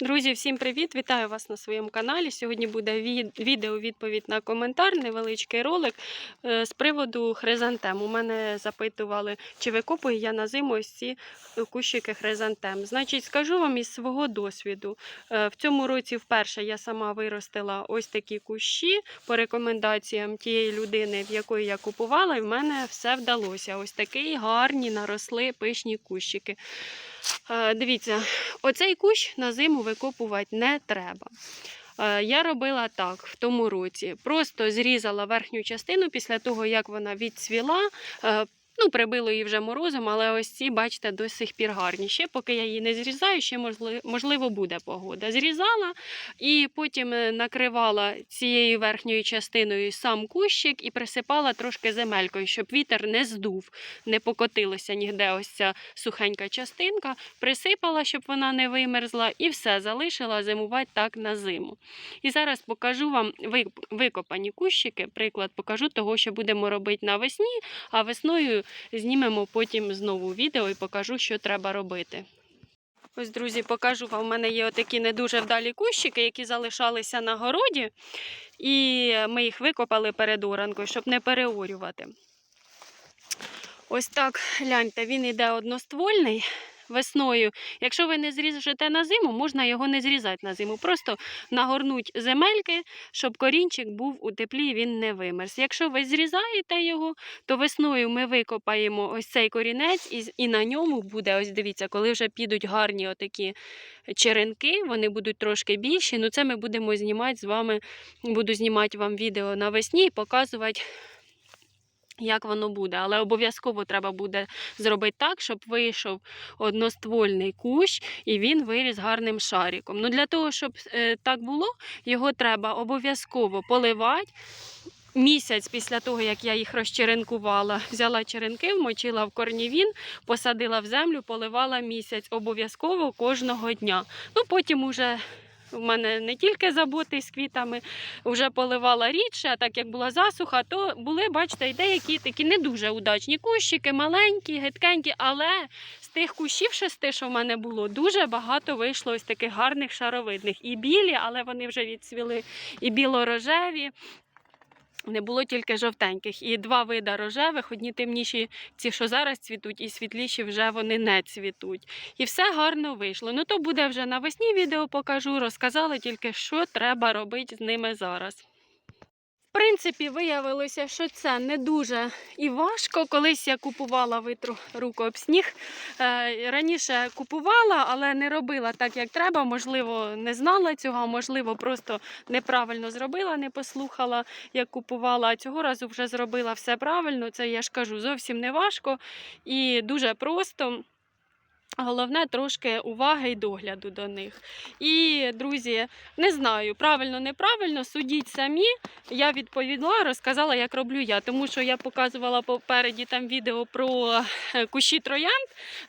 Друзі, всім привіт! Вітаю вас на своєму каналі. Сьогодні буде відео відповідь на коментар, невеличкий ролик е, з приводу хризантем. У мене запитували, чи викопую я на зиму ось ці е, кущики хризантем. Значить, скажу вам із свого досвіду. Е, В цьому році вперше я сама виростила ось такі кущі по рекомендаціям тієї людини, в якої я купувала, і в мене все вдалося. Ось такі гарні наросли пишні кущики. Е, Дивіться, оцей кущ на зиму викопувати не треба. Е, Я робила так в тому році. Просто зрізала верхню частину після того, як вона відцвіла. Ну, прибило її вже морозом, але ось ці, бачите, до сих пір гарні. Ще поки я її не зрізаю, ще можливо буде погода. Зрізала і потім е, накривала цією верхньою частиною сам кущик і присипала трошки земелькою, щоб вітер не здув, не покотилося ніде ось ця сухенька частинка. Присипала, щоб вона не вимерзла, і все залишила зимувати так на зиму. І зараз покажу вам ви- викопані кущики. Приклад покажу того, що будемо робити навесні, а весною знімемо потім знову відео і покажу, що треба робити. Ось, друзі, покажу вам. У мене є отакі не дуже вдалі кущики, які залишалися на городі, і ми їх викопали перед оранкою, щоб не переорювати. Ось так, гляньте, він іде одноствольний весною. Якщо ви не зріжете на зиму, можна його не зрізати на зиму. Просто нагорнуть земельки, щоб корінчик був у теплі і він не вимерз. Якщо ви зрізаєте його, то весною ми викопаємо ось цей корінець, і, і на ньому буде, ось дивіться, коли вже підуть гарні отакі черенки, вони будуть трошки більші. Ну це ми будемо знімати з вами, буду знімати вам відео навесні і показувати. Як воно буде, але обов'язково треба буде зробити так, щоб вийшов одноствольний кущ і він виріс гарним шариком. Ну для того, щоб е, так було, його треба обов'язково поливати. Місяць після того, як я їх розчеренкувала, взяла черенки, вмочила в корнівін, посадила в землю, поливала місяць обов'язково кожного дня. Ну потім уже в мене не тільки заботи з квітами, вже поливала рідше, а так як була засуха, то були, бачите, й деякі такі не дуже удачні кущики, маленькі, гидкенькі, але з тих кущів шести, що в мене було, дуже багато вийшло ось таких гарних шаровидних. І білі, але вони вже відцвіли, і білорожеві. Не було тільки жовтеньких. І два вида рожевих, одні темніші, ці, що зараз цвітуть, і світліші вже вони не цвітуть. І все гарно вийшло. Ну то буде вже навесні відео покажу. Розказала тільки, що треба робити з ними зараз. Принципі, виявилося, що це не дуже і важко. Колись я купувала витру руку об сніг. Е, Раніше купувала, але не робила так, як треба. Можливо, не знала цього, можливо, просто неправильно зробила, не послухала, як купувала. А цього разу вже зробила все правильно. Це я ж кажу, зовсім не важко і дуже просто. Головне трошки уваги і догляду до них. І, друзі, не знаю, правильно, неправильно, судіть самі. Я відповіла, розказала, як роблю я, тому що я показувала попереді там відео про е, кущі троянд.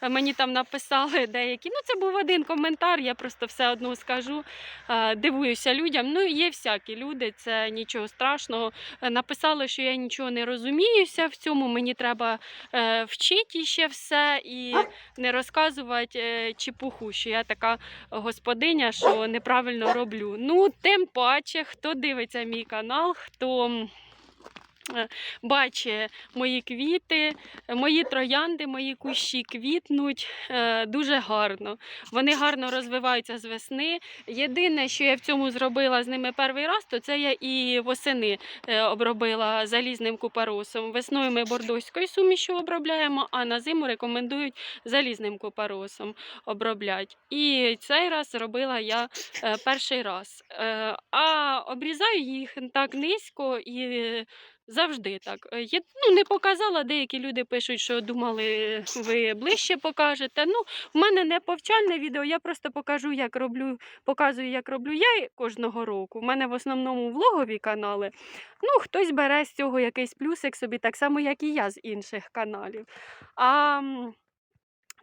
Мені там написали деякі. Ну, це був один коментар, я просто все одно скажу. Е, Дивуюся людям. Ну, є всякі люди, це нічого страшного. Написали, що я нічого не розуміюся в цьому, мені треба е, вчити ще все і не розказувати е, чепуху, що я така господиня, що неправильно роблю. Ну, тим паче, хто дивиться мій канал, хто. Е, Бачить мої квіти, мої троянди, мої кущі квітнуть е, дуже гарно. Вони гарно розвиваються з весни. Єдине, що я в цьому зробила з ними перший раз, то це я і восени е, обробила залізним купаросом. Весною ми бордоською сумішю обробляємо, а на зиму рекомендують залізним купаросом обробляти. І цей раз робила я перший раз. А обрізаю їх так низько і. Е, Завжди так. Е, Є, ну, не показала, деякі люди пишуть, що думали, ви ближче покажете. Ну, в мене не повчальне відео, я просто покажу, як роблю, показую, як роблю я кожного року. У мене в основному влогові канали. Ну, хтось бере з цього якийсь плюсик собі, так само, як і я з інших каналів. А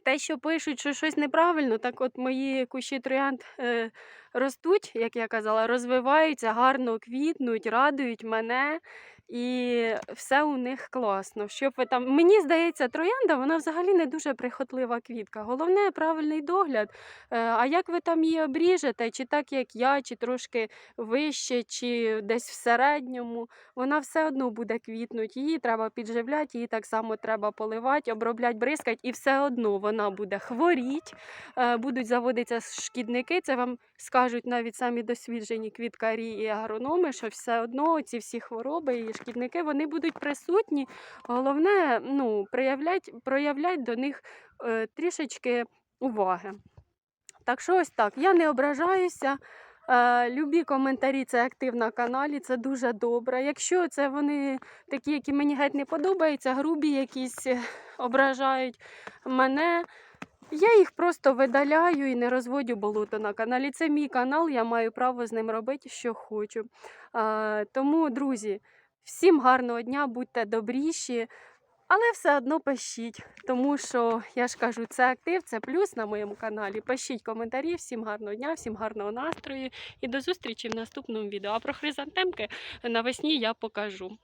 те, що пишуть, що щось неправильно, так от мої кущі троянд е, ростуть, як я казала, розвиваються, гарно квітнуть, радують мене. І все у них класно. Щоб ви там... Мені здається, троянда вона взагалі не дуже прихотлива квітка. Головне правильний догляд. Е, А як ви там її обріжете, чи так як я, чи трошки вище, чи десь в середньому, вона все одно буде квітнути. Її треба підживляти, її так само треба поливати, обробляти, бризкати, і все одно вона буде хворіти, е, будуть заводитися шкідники. Це вам скажуть навіть самі досвідчені квіткарі і агрономи, що все одно ці всі хвороби і шкідники вони будуть присутні. Головне, ну, проявлять, проявлять до них е, трішечки уваги. Так що ось так. Я не ображаюся. Е, любі коментарі це актив на каналі, це дуже добре. Якщо це вони такі, які мені геть не подобаються, грубі якісь ображають мене. Я їх просто видаляю і не розводю болото на каналі. Це мій канал, я маю право з ним робити, що хочу. А, тому, друзі, всім гарного дня, будьте добріші, але все одно пишіть, тому що я ж кажу, це актив, це плюс на моєму каналі. Пишіть коментарі, всім гарного дня, всім гарного настрою і до зустрічі в наступному відео. А про хризантемки навесні я покажу.